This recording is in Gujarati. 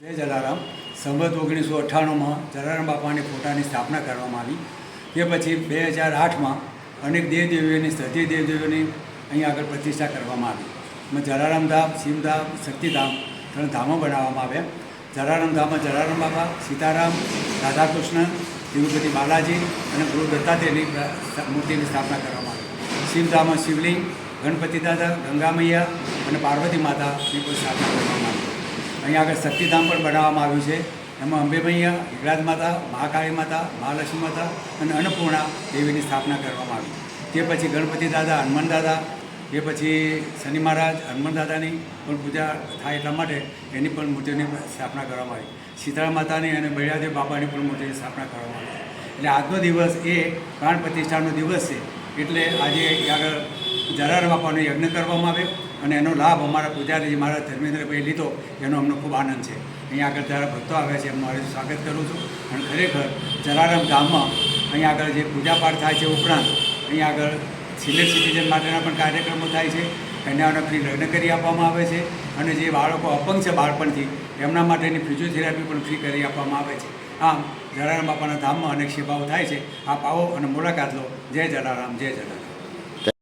જય જલારામ. સંવત ઓગણીસો અઠ્ઠાણુંમાં જલારામ બાપાની ફોટાની સ્થાપના કરવામાં આવી. તે પછી બે હજાર આઠમાં અનેક દેવદેવીઓની સતી દેવદેવીઓની અહીં આગળ પ્રતિષ્ઠા કરવામાં આવી. એમાં જલારામ ધામ શિવધામ શક્તિધામ ત્રણ ધામો બનાવવામાં આવ્યા. જલારામ ધામમાં જલારામ બાપા, સીતારામ, રાધાકૃષ્ણ, તિરુપતિ બાલાજી અને ગુરુ દત્તાત્રેયની મૂર્તિની સ્થાપના કરવામાં આવી. શિવધામમાં શિવલિંગ, ગણપતિ દાદા ગંગા મૈયા અને પાર્વતી માતાની પણ સ્થાપના કરવામાં આવી. અહીંયા આગળ શક્તિધામ પણ બનાવવામાં આવ્યું છે. એમાં અંબે મૈયા માતા, મહાકાળી માતા, મહાલક્ષ્મી માતા અને અન્નપૂર્ણા દેવીની સ્થાપના કરવામાં આવી. તે પછી ગણપતિ દાદા, હનુમાન દાદા, એ પછી શનિ મહારાજ, હનુમાન દાદાની પણ પૂજા થાય એટલા માટે એની પણ મૂર્તિની સ્થાપના કરવામાં આવી. શીતળા માતાની અને બૈરાદેવ બાપાની પણ મૂર્તિની સ્થાપના કરવામાં આવી. એટલે આજનો દિવસ એ પ્રાણ પ્રતિષ્ઠાનો દિવસ છે. એટલે આજે આગળ જલારામ બાપાનો યજ્ઞ કરવામાં આવે અને એનો લાભ અમારા પૂજારી મારા ધર્મેન્દ્રભાઈ લીધો, એનો અમને ખૂબ આનંદ છે. અહીં આગળ જ્યારે ભક્તો આવ્યા છે એમનું આજે સ્વાગત કરું છું. અને ખરેખર જલારામ ગામમાં અહીં આગળ જે પૂજાપાઠ થાય છે ઉપરાંત અહીં આગળ સિનિયર સિટીઝન માટેના પણ કાર્યક્રમો થાય છે. કન્યાઓને ફ્રી લગ્ન કરી આપવામાં આવે છે અને જે બાળકો અપંગ છે બાળપણથી, એમના માટેની ફિઝિયોથેરાપી પણ ફ્રી કરી આપવામાં આવે છે. આમ જલારામ બાપાના ધામમાં અનેક સેવાઓ થાય છે. આપ આવો અને મુલાકાત લો. જય જલારામ જય જલારામ